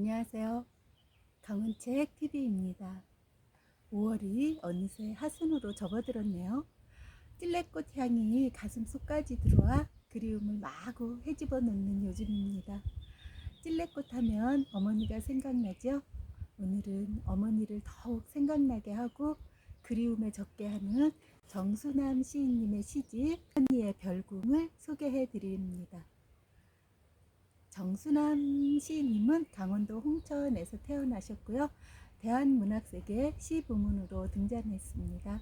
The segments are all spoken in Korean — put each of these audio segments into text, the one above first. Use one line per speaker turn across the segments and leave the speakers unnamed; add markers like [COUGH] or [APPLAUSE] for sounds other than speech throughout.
안녕하세요. 강은책 TV입니다. 5월이 어느새 하순으로 접어들었네요. 찔레꽃 향이 가슴 속까지 들어와 그리움을 마구 헤집어 놓는 요즘입니다. 찔레꽃 하면 어머니가 생각나죠? 오늘은 어머니를 더욱 생각나게 하고 그리움에 적게 하는 정수남 시인님의 시집 언니의 별궁을 소개해 드립니다. 정수남 시인님은 강원도 홍천에서 태어나셨고요. 대한문학세계 시부문으로 등장했습니다.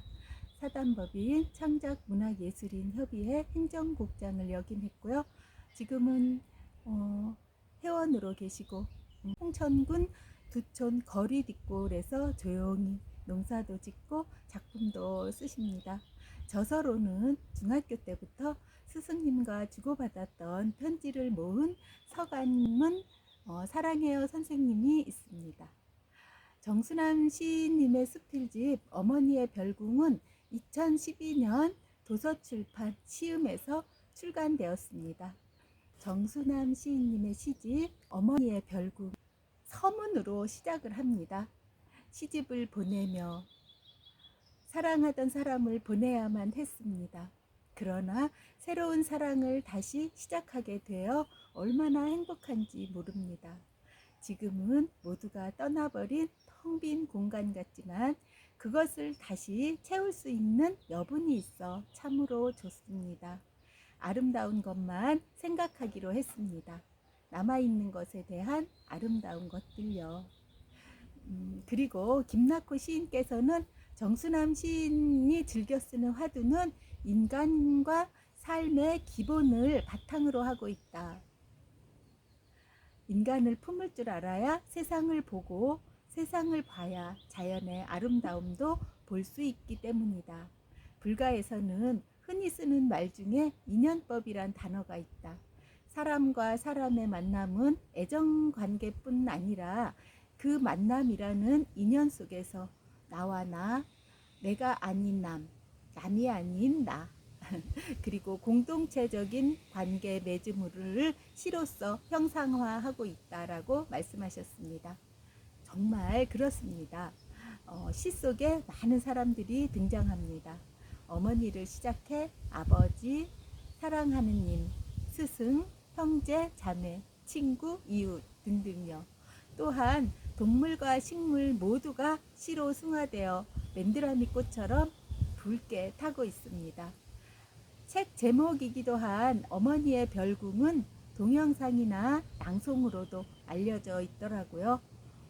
사단법인 창작문화예술인 협의회 행정국장을 역임했고요. 지금은 어, 회원으로 계시고 음, 홍천군 두촌 거리뒷골에서 조용히 농사도 짓고 작품도 쓰십니다. 저서로는 중학교 때부터 스승님과 주고받았던 편지를 모은 서간문 어, 사랑해요 선생님이 있습니다. 정순남 시인님의 수필집 어머니의 별궁은 2012년 도서출판 시음에서 출간되었습니다. 정순남 시인님의 시집 어머니의 별궁 서문으로 시작을 합니다. 시집을 보내며 사랑하던 사람을 보내야만 했습니다. 그러나 새로운 사랑을 다시 시작하게 되어 얼마나 행복한지 모릅니다. 지금은 모두가 떠나버린 텅 빈 공간 같지만 그것을 다시 채울 수 있는 여분이 있어 참으로 좋습니다. 아름다운 것만 생각하기로 했습니다. 남아있는 것에 대한 아름다운 것들요. 음, 그리고 김낙호 시인께서는 정수남 시인이 즐겨 쓰는 화두는 인간과 삶의 기본을 바탕으로 하고 있다. 인간을 품을 줄 알아야 세상을 보고 세상을 봐야 자연의 아름다움도 볼 수 있기 때문이다. 불가에서는 흔히 쓰는 말 중에 인연법이란 단어가 있다. 사람과 사람의 만남은 애정 관계뿐 아니라 그 만남이라는 인연 속에서 나와 나, 내가 아닌 남, 남이 아닌 나, [LAUGHS] 그리고 공동체적인 관계 맺음을 시로써 형상화하고 있다라고 말씀하셨습니다. 정말 그렇습니다. 어, 시 속에 많은 사람들이 등장합니다. 어머니를 시작해 아버지, 사랑하는 님, 스승, 형제, 자매, 친구, 이웃 등등요. 또한 동물과 식물 모두가 시로 승화되어 맨드라미 꽃처럼 붉게 타고 있습니다. 책 제목이기도 한 어머니의 별궁은 동영상이나 양송으로도 알려져 있더라고요.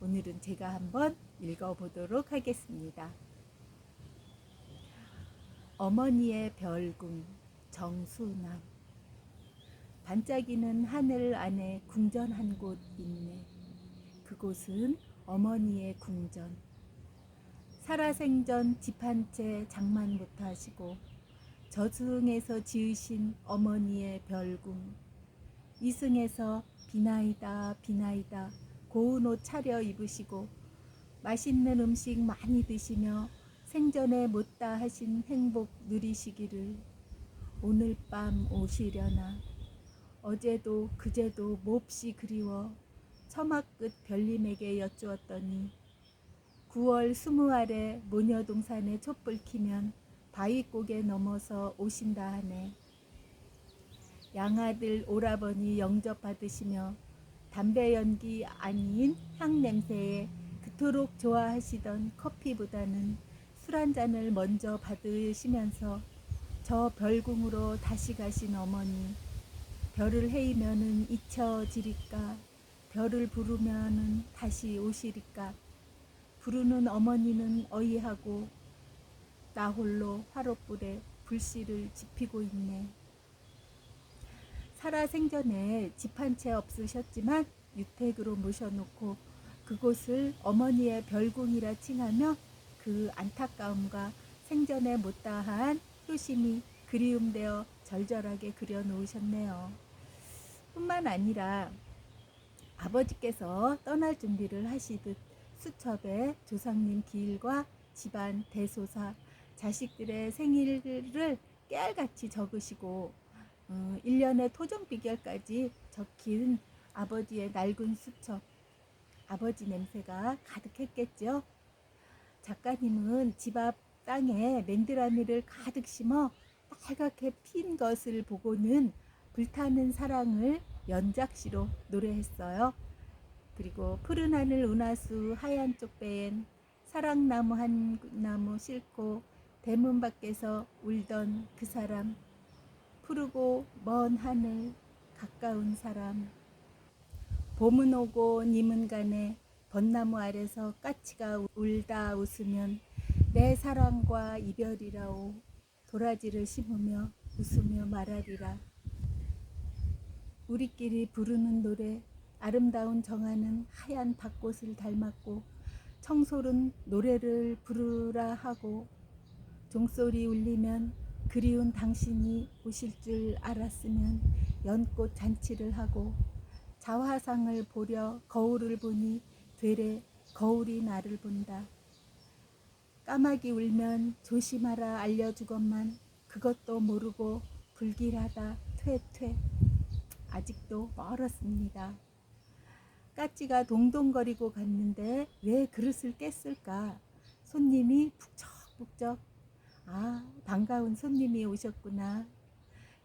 오늘은 제가 한번 읽어보도록 하겠습니다. 어머니의 별궁 정수남 반짝이는 하늘 안에 궁전 한 곳 있네. 그곳은 어머니의 궁전. 살아생전 집 한 채 장만부터 하시고 저승에서 지으신 어머니의 별궁. 이승에서 비나이다 비나이다 고운 옷 차려 입으시고 맛있는 음식 많이 드시며 생전에 못다 하신 행복 누리시기를 오늘 밤 오시려나 어제도 그제도 몹시 그리워 처마 끝 별님에게 여쭈었더니 9월 스무 아래 모녀동산에 촛불 키면 바위고개 넘어서 오신다 하네. 양아들 오라버니 영접 받으시며 담배 연기 아닌 향 냄새에 그토록 좋아하시던 커피보다는 술 한 잔을 먼저 받으시면서 저 별궁으로 다시 가신 어머니 별을 헤이면은 잊혀지리까 별을 부르면은 다시 오시리까 부르는 어머니는 어이하고 나 홀로 화롯불에 불씨를 지피고 있네. 살아 생전에 집 한 채 없으셨지만 유택으로 모셔놓고 그곳을 어머니의 별궁이라 칭하며 그 안타까움과 생전에 못다한 효심이 그리움되어 절절하게 그려놓으셨네요. 뿐만 아니라 아버지께서 떠날 준비를 하시듯 수첩에 조상님 기일과 집안 대소사 자식들의 생일을 깨알같이 적으시고 어, 1년의 토종 비결까지 적힌 아버지의 낡은 수첩 아버지 냄새가 가득했겠죠. 작가님은 집 앞 땅에 맨드라미를 가득 심어 빨갛게 핀 것을 보고는 불타는 사랑을 연작시로 노래했어요. 그리고 푸른 하늘 운하수 하얀 쪽배엔 사랑나무 한 나무 싣고 대문 밖에서 울던 그 사람 푸르고 먼 하늘 가까운 사람. 봄은 오고 님은 가네 벚나무 아래서 까치가 울다 웃으면 내 사랑과 이별이라오. 도라지를 심으며 웃으며 말하리라. 우리끼리 부르는 노래 아름다운 정아는 하얀 밭꽃을 닮았고 청솔은 노래를 부르라 하고 종소리 울리면 그리운 당신이 오실 줄 알았으면 연꽃 잔치를 하고 자화상을 보려 거울을 보니 되레 거울이 나를 본다. 까마귀 울면 조심하라 알려주건만 그것도 모르고 불길하다 퇴퇴 아직도 멀었습니다. 까치가 동동거리고 갔는데 왜 그릇을 깼을까? 손님이 북적북적 아 반가운 손님이 오셨구나.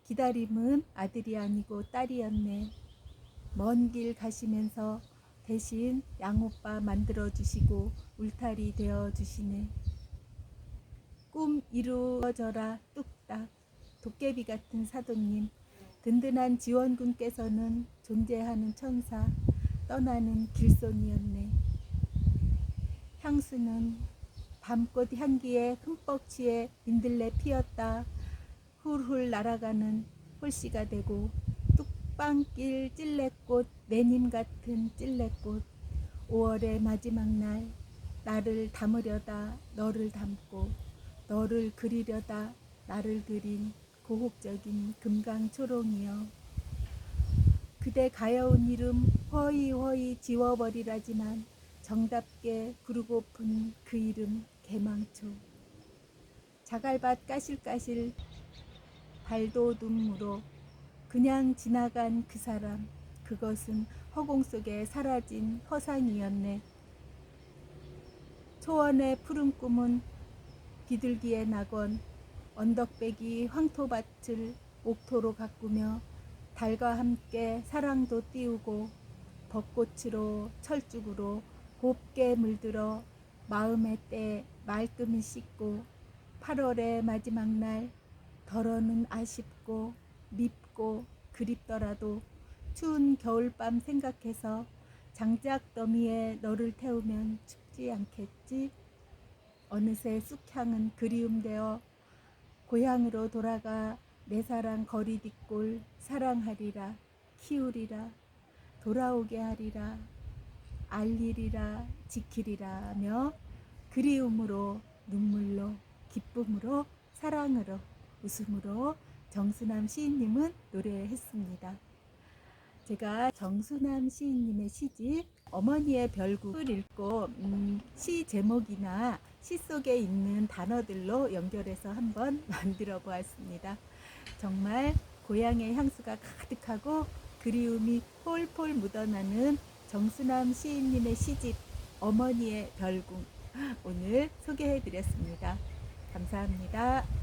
기다림은 아들이 아니고 딸이었네. 먼 길 가시면서 대신 양오빠 만들어 주시고 울타리 되어 주시네. 꿈 이루어져라 뚝딱 도깨비 같은 사돈님 든든한 지원군께서는 존재하는 천사 떠나는 길손이었네. 향수는 밤꽃 향기에 흠뻑 취해 민들레 피었다. 훌훌 날아가는 홀씨가 되고 뚝방길 찔레꽃 내님 같은 찔레꽃 5월의 마지막 날 나를 담으려다 너를 담고 너를 그리려다 나를 그린 고혹적인 금강초롱이여 그대 가여운 이름 허이 허이 지워버리라지만 정답게 부르고픈 그 이름 개망초. 자갈밭 까실까실 발도둠으로 그냥 지나간 그 사람 그것은 허공 속에 사라진 허상이었네. 초원의 푸른 꿈은 비둘기의 낙원 언덕배기 황토밭을 옥토로 가꾸며 달과 함께 사랑도 띄우고 벚꽃으로 철쭉으로 곱게 물들어 마음의 때 말끔히 씻고 8월의 마지막 날 덜어는 아쉽고 밉고 그립더라도 추운 겨울밤 생각해서 장작 더미에 너를 태우면 춥지 않겠지? 어느새 쑥향은 그리움 되어 고향으로 돌아가 내 사랑 거리 뒷골 사랑하리라 키우리라 돌아오게 하리라 알리리라 지키리라 하며 그리움으로 눈물로 기쁨으로 사랑으로 웃음으로 정수남 시인님은 노래했습니다. 제가 정수남 시인님의 시집 어머니의 별국을 읽고 음, 시 제목이나 시 속에 있는 단어들로 연결해서 한번 [LAUGHS] 만들어 보았습니다. 정말 고향의 향수가 가득하고 그리움이 폴폴 묻어나는 정수남 시인님의 시집 어머니의 별궁 오늘 소개해 드렸습니다. 감사합니다.